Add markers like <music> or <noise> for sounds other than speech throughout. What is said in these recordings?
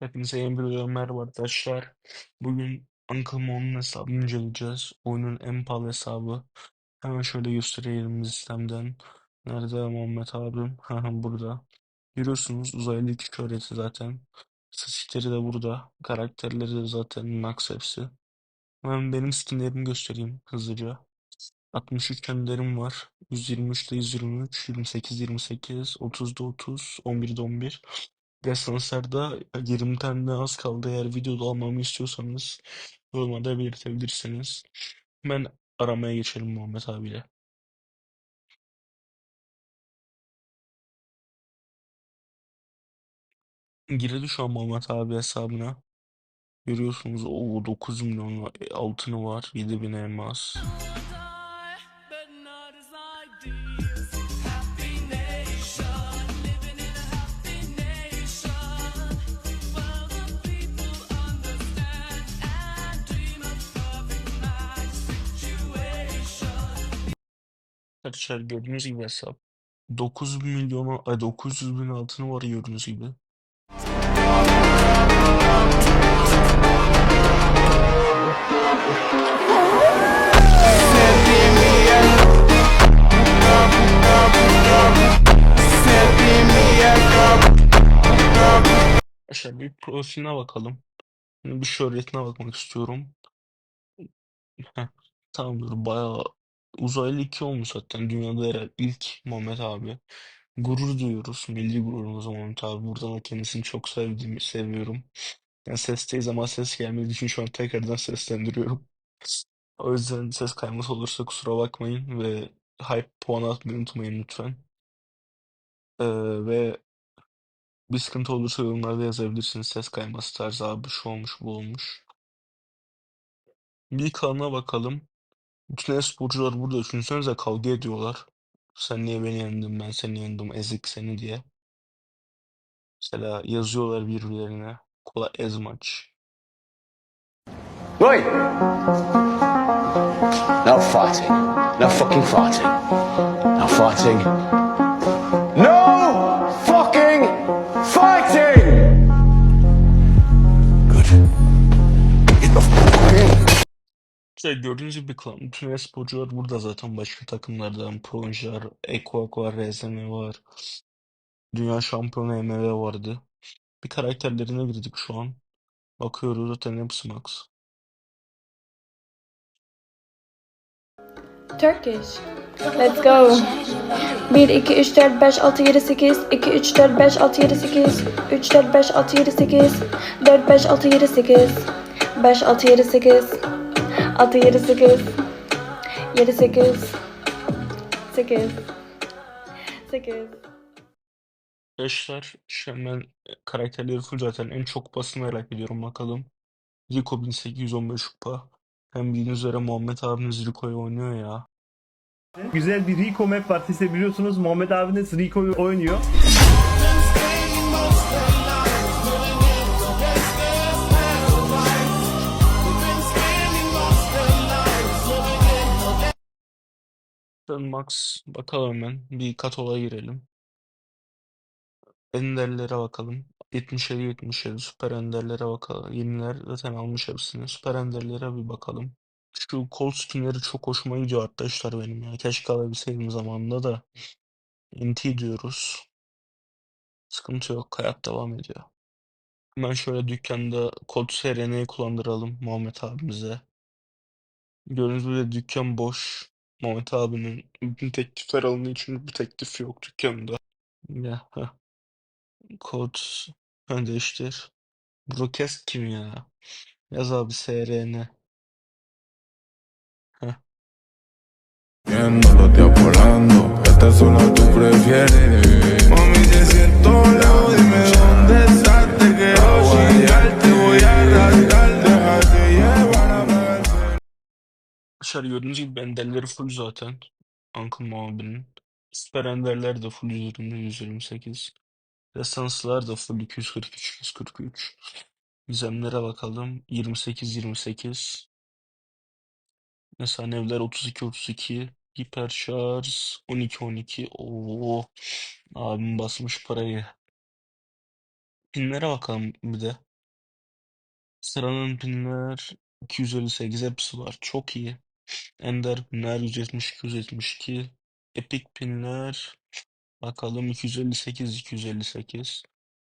Hepinize bir videodan merhaba arkadaşlar. Bugün Uncle Mo'nun hesabını inceleyeceğiz. Oyunun en pahalı hesabı. Hemen şöyle göstereyim sistemden. Nerede Muhammed abim? <laughs> Burada. Görüyorsunuz uzaylı iki şöhreti zaten. Statikleri de burada. Karakterleri de zaten max hepsi. Hemen benim skinlerimi göstereyim hızlıca. 63 kendilerim var. 123'te 123, 28 28, 30'da 30, 11'de 11. Desanslarda 20 tane az kaldı. Eğer videoda almamı istiyorsanız yorumlarda belirtebilirsiniz. Ben aramaya geçelim Muhammed abiyle. Girdi şu an Muhammed abi hesabına. Görüyorsunuz o 9 milyon altını var. 7000 elmas. Arkadaşlar gördüğünüz gibi hesap. 9 milyona, ay 900 bin altını var gördüğünüz gibi. Arkadaşlar bir profiline bakalım. Şimdi bir şöhretine bakmak istiyorum. Tamamdır bayağı uzaylı 2 olmuş zaten dünyada herhalde ilk Muhammed abi. Gurur duyuyoruz. Milli gururumuz Muhammed abi. Buradan da kendisini çok sevdiğimi seviyorum. Yani sesteyiz ama ses gelmediği için şu an tekrardan seslendiriyorum. <laughs> O yüzden ses kayması olursa kusura bakmayın ve hype puanı atmayı unutmayın lütfen. Ee, ve bir sıkıntı olursa yorumlarda yazabilirsiniz. Ses kayması tarzı abi şu olmuş bu olmuş. Bir kanına bakalım. Bütün e-sporcular burada. Düşünsenize kavga ediyorlar. Sen niye beni yendin, ben seni yendim, ezik seni diye. Mesela yazıyorlar birbirlerine. Kola ezmaç. Right. No fighting. No fucking fighting. No fighting. İşte gördüğünüz gibi klan. Bütün e-sporcular burada zaten başka takımlardan. Projer, Equak var, RSM var. Dünya şampiyonu MV vardı. Bir karakterlerine girdik şu an. Bakıyoruz zaten hepsi max. Turkish. Let's go. 1, 2, 3, 4, 5, 6, 7, 8. 2, 3, 4, 5, 6, 7, 8. 3, 4, 5, 6, 7, 8. 4, 5, 6, 7, 8. 5, 6, 7, 8. 6, 7, 8. 7, 8. 8. 8. Arkadaşlar ben e, karakterleri full zaten en çok kupasını merak ediyorum bakalım. Rico 1815 kupa. Hem bildiğiniz üzere Muhammed abimiz Rico'yu oynuyor ya. Güzel bir Rico map var. Siz de biliyorsunuz Muhammed abiniz Rico'yu oynuyor. Max bakalım hemen. Bir katola girelim. Enderlere bakalım. 77 77 süper enderlere bakalım. Yeniler zaten almış hepsini. Süper enderlere bir bakalım. Şu kol skinleri çok hoşuma gidiyor arkadaşlar benim ya. Keşke alabilseydim zamanında da. NT diyoruz. Sıkıntı yok. Hayat devam ediyor. Hemen şöyle dükkanda kod SRN'yi kullandıralım Muhammed abimize. Gördüğünüz gibi dükkan boş. Muhammed abinin bütün teklifler alındığı için bir teklif yok dükkanda. Ya heh. Kod ha, değiştir. Broadcast kim ya? Yaz abi SRN. Heh. Viendo los días volando, esta zona tú prefieres. Mami, te siento lejos, dime dónde Arkadaşlar gördüğünüz gibi enderleri full zaten. Uncle Muhammed'in. Süper enderler de full 120, 128. Desanslar da full 243, 243. Gizemlere bakalım. 28, 28. Mesela evler 32, 32. Hiperşarj 12, 12. Oo, abim basmış parayı. Pinlere bakalım bir de. Sıranın pinler 258 hepsi var. Çok iyi. Ender pinler 172 172. Epic pinler bakalım 258 258.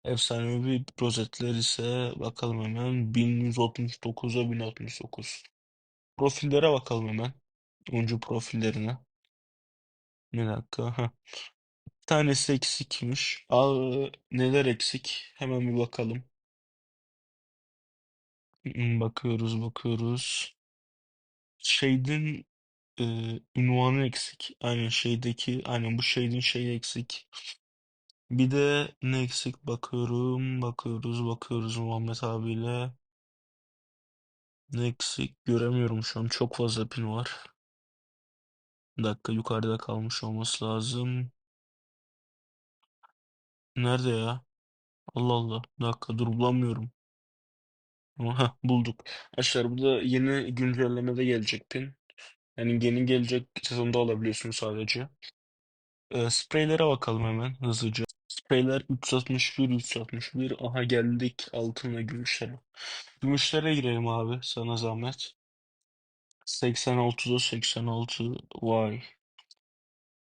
Efsanevi rozetler ise bakalım hemen 1169'a 1069. Profillere bakalım hemen. Oyuncu profillerine. Bir dakika. Heh. Bir tanesi eksikmiş. Aa, neler eksik? Hemen bir bakalım. Hmm, Bakıyoruz, bakıyoruz. Shade'in e, ünvanı eksik. Aynen şeydeki, aynen bu Shade'in şeyi eksik. Bir de ne eksik bakıyorum, bakıyoruz, bakıyoruz Muhammed abiyle. Ne eksik göremiyorum şu an. Çok fazla pin var. Bir dakika yukarıda kalmış olması lazım. Nerede ya? Allah Allah. Bir dakika dur bulamıyorum. Heh, bulduk. Arkadaşlar burada yeni güncellemede gelecek pin. Yani yeni gelecek sezonda alabiliyorsunuz sadece. Ee, spreylere bakalım hemen hızlıca. Spreyler 361 361. Aha geldik altın ve gümüşlere. Gümüşlere girelim abi sana zahmet. 86'da 86 vay.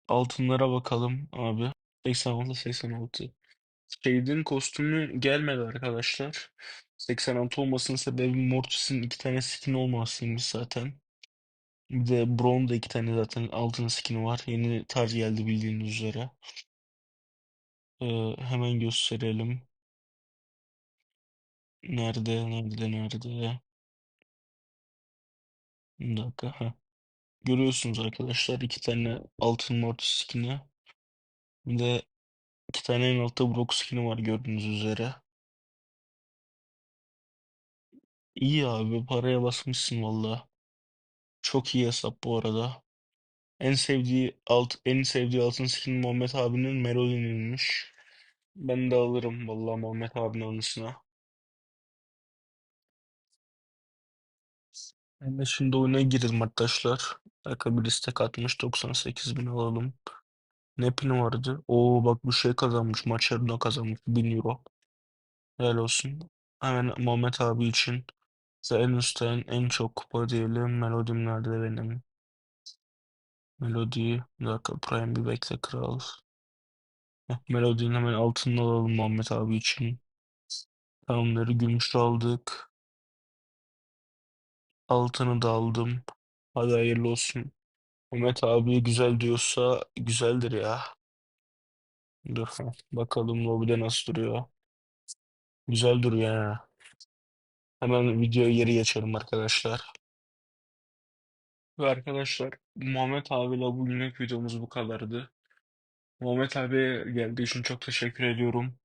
Altınlara bakalım abi. 86 86. Shade'in kostümü gelmedi arkadaşlar. 86 olmasının sebebi Mortis'in iki tane skin olmasıymış zaten. Bir de Braun'da iki tane zaten altın skin'i var. Yeni tarz geldi bildiğiniz üzere. Ee, hemen gösterelim. Nerede, nerede, nerede? Bir dakika. Heh. Görüyorsunuz arkadaşlar iki tane altın Mortis skin'i. Bir de iki tane en altta Brock skin'i var gördüğünüz üzere. İyi abi paraya basmışsın valla. Çok iyi hesap bu arada. En sevdiği alt en sevdiği altın skin Muhammed abinin Melody'ninmiş. Ben de alırım vallahi Muhammed abinin anısına. Ben de şimdi oyuna girelim arkadaşlar. Dakika bir istek atmış 98 bin alalım. Ne pini vardı? Oo bak bu şey kazanmış. Maç yarına kazanmış 1000 euro. Helal olsun. Hemen Muhammed abi için size en çok kupa diyelim. Melodim nerede benim? Melodi. Bir dakika Prime bir bekle kral. Heh, Melody'nin hemen altını alalım Muhammed abi için. Tamamları gümüş aldık. Altını da aldım. Hadi hayırlı olsun. Mehmet abi güzel diyorsa güzeldir ya. Dur bakalım lobide nasıl duruyor. Güzel duruyor ya. Hemen videoya geri geçelim arkadaşlar. Ve arkadaşlar Muhammed abiyle bugünlük videomuz bu kadardı. Muhammed abi geldiği için çok teşekkür ediyorum.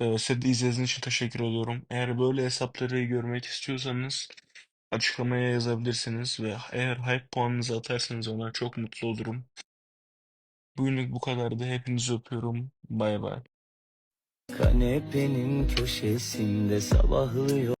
Ee, size de izlediğiniz için teşekkür ediyorum. Eğer böyle hesapları görmek istiyorsanız açıklamaya yazabilirsiniz ve eğer hype puanınızı atarsanız ona çok mutlu olurum. Bugünlük bu kadardı. Hepinizi öpüyorum. Bay bay. Kanepenin köşesinde sabahlıyor